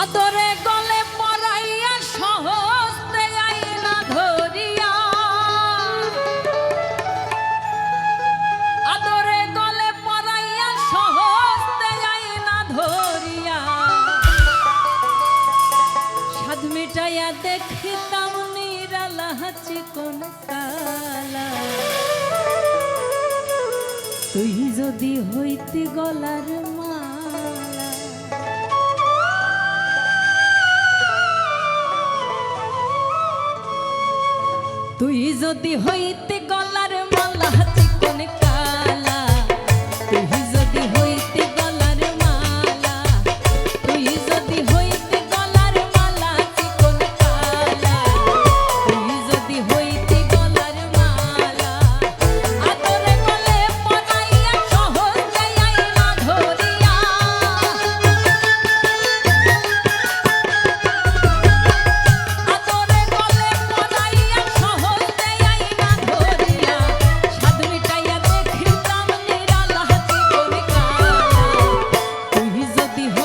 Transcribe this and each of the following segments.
আদরে গলে পরাইয়া সহজতে আইনা ধরিয়া। আদরে গলে পরাইয়া সহজতে আইনা ধরিয়া। সাদ মিটাইয়া দেখিতাম নিরালা চিকন কালা। তুই যদি হইতি গলার তুই যদি হইতে গলার মালা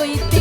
y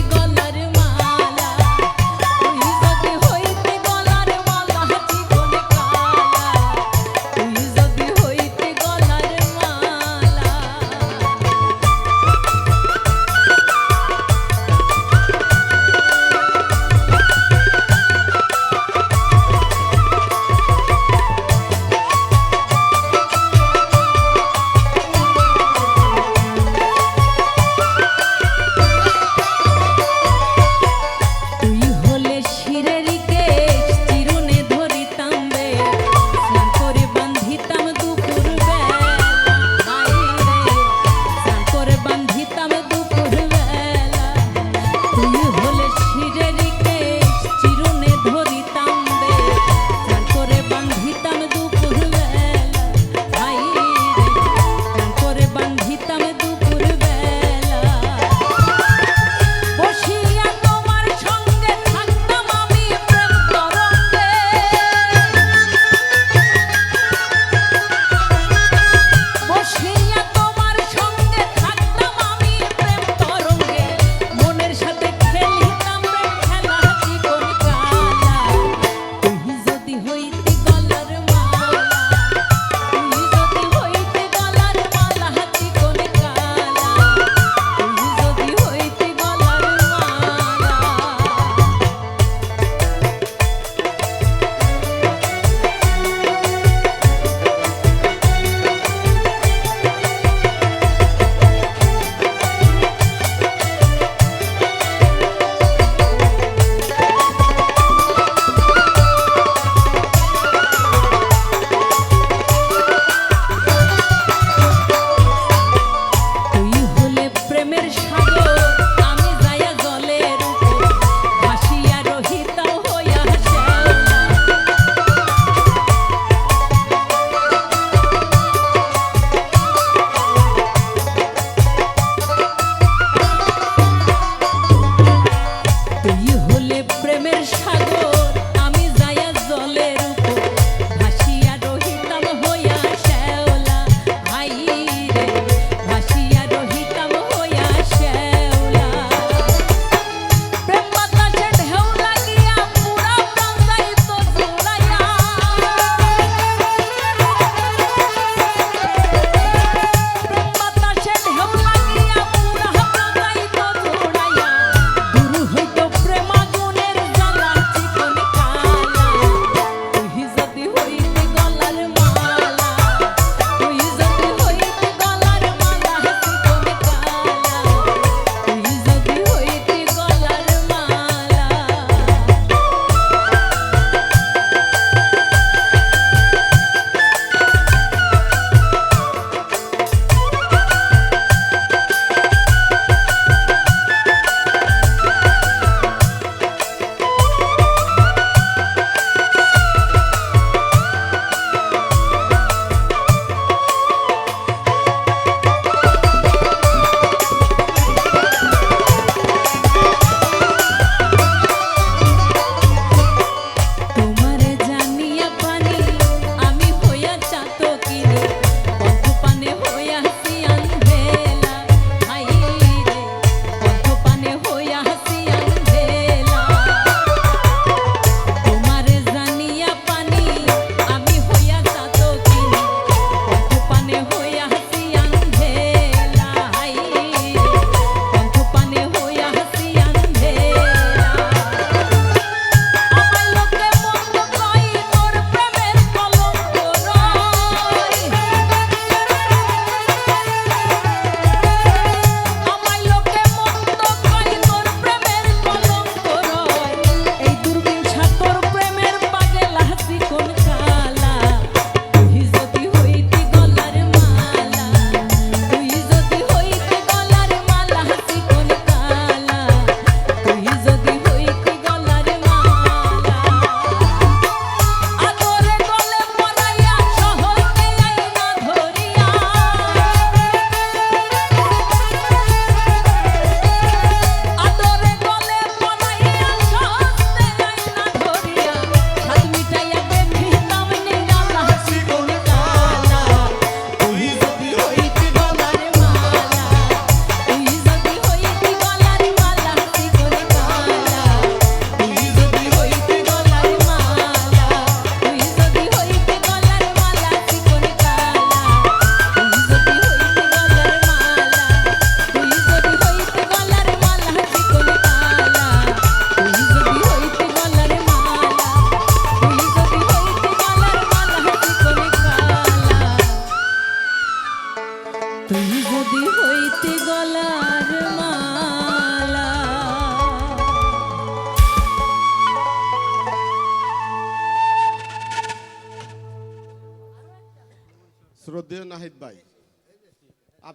sahib bhai